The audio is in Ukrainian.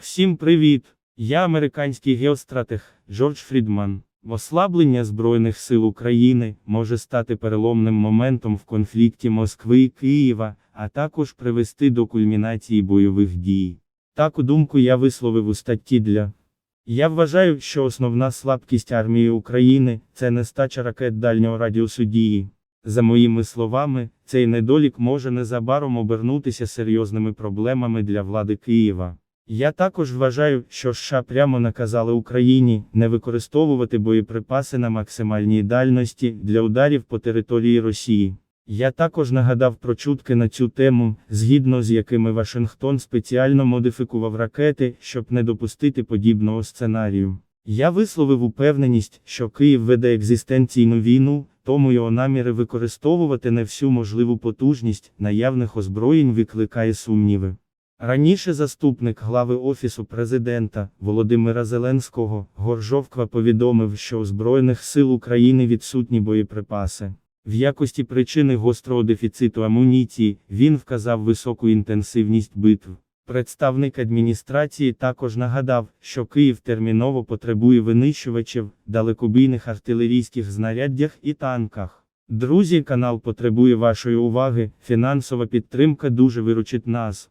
Всім привіт! Я американський геостратег Джордж Фрідман. Ослаблення Збройних сил України може стати переломним моментом в конфлікті Москви і Києва, а також привести до кульмінації бойових дій. Таку думку я висловив у статті для. Я вважаю, що основна слабкість армії України це нестача ракет дальнього радіусу дії. За моїми словами, цей недолік може незабаром обернутися серйозними проблемами для влади Києва. Я також вважаю, що США прямо наказали Україні не використовувати боєприпаси на максимальній дальності для ударів по території Росії. Я також нагадав про чутки на цю тему, згідно з якими Вашингтон спеціально модифікував ракети, щоб не допустити подібного сценарію. Я висловив упевненість, що Київ веде екзистенційну війну, тому його наміри використовувати не всю можливу потужність наявних озброєнь викликає сумніви. Раніше заступник глави Офісу президента Володимира Зеленського Горжовква повідомив, що у Збройних сил України відсутні боєприпаси. В якості причини гострого дефіциту амуніції він вказав високу інтенсивність битв. Представник адміністрації також нагадав, що Київ терміново потребує винищувачів, далекобійних артилерійських знаряддях і танках. Друзі, канал потребує вашої уваги, фінансова підтримка дуже виручить нас.